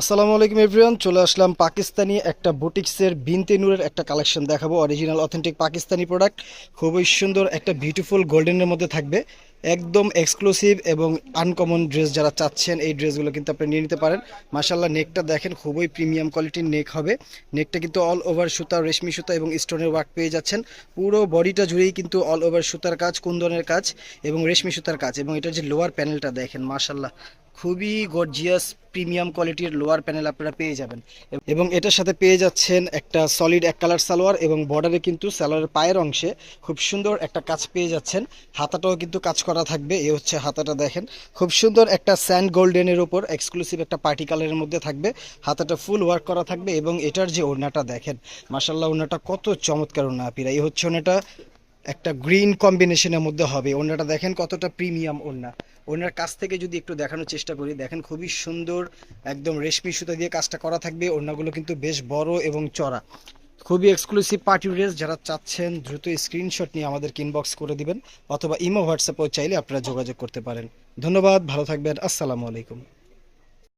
আসসালামু আলাইকুম এভরিওয়ান, চলে আসলাম পাকিস্তানি একটা বুটিক্সের বিনতে নূরের একটা কালেকশন দেখাবো। অরিজিনাল অথেন্টিক পাকিস্তানি প্রোডাক্ট খুবই সুন্দর, একটা বিউটিফুল গোল্ডেনের মধ্যে থাকবে। একদম এক্সক্লুসিভ এবং আনকমন ড্রেস যারা চাচ্ছেন, এই ড্রেসগুলো কিন্তু আপনি নিয়ে নিতে পারেন। মাশাল্লাহ নেকটা দেখেন, খুবই প্রিমিয়াম কোয়ালিটির নেক হবে। নেকটা কিন্তু অল ওভার সুতা, রেশমি সুতা এবং স্টোনের ওয়ার্ক পেয়ে যাচ্ছেন। পুরো বডিটা জুড়েই কিন্তু অল ওভার সুতার কাজ, কুন্দনের কাজ এবং রেশমি সুতার কাজ এবং এটার যে লোয়ার প্যানেলটা দেখেন মাশাল্লাহ খুবই গর্জিয়াস প্রিমিয়াম কোয়ালিটির লোয়ার প্যানেল আপনারা পেয়ে যাবেন। এবং এটার সাথে পেয়ে যাচ্ছেন একটা সলিড এক কালার সালোয়ার এবং বর্ডারে কিন্তু সালোয়ারের পায়ের অংশে খুব সুন্দর একটা কাজ পেয়ে যাচ্ছেন। হাতাটাও কিন্তু কাজ করা থাকবে, এ হচ্ছে হাতাটা দেখেন। খুব সুন্দর একটা স্যান্ড গোল্ডেনের উপর এক্সক্লুসিভ একটা পার্টি কালারের মধ্যে থাকবে। হাতাটা ফুল ওয়ার্ক করা থাকবে এবং এটার যে ওড়নাটা দেখেন মাসাল্লাহ ওড়নাটা কত চমৎকার ওড়না, আপিরা। এই হচ্ছে ওড়নাটা একটা গ্রিন কম্বিনেশনের মধ্যে হবে। ওড়নাটা দেখেন কতটা প্রিমিয়াম ওড়না। ওনার কাছ থেকে যদি একটু দেখানোর চেষ্টা করি, দেখেন খুবই সুন্দর একদম রেশমি সুতা দিয়ে কাজটা করা থাকবে। ওড়নাগুলো কিন্তু বেশ বড় এবং চড়া। খুবই এক্সক্লুসিভ পার্টি ড্রেস যারা চাচ্ছেন দ্রুত স্ক্রিনশট নিয়ে আমাদের ইনবক্স করে দিবেন, অথবা ইমো হোয়াটসঅ্যাপেও চাইলে আপনারা যোগাযোগ করতে পারেন। ধন্যবাদ, ভালো থাকবেন, আসসালামু আলাইকুম।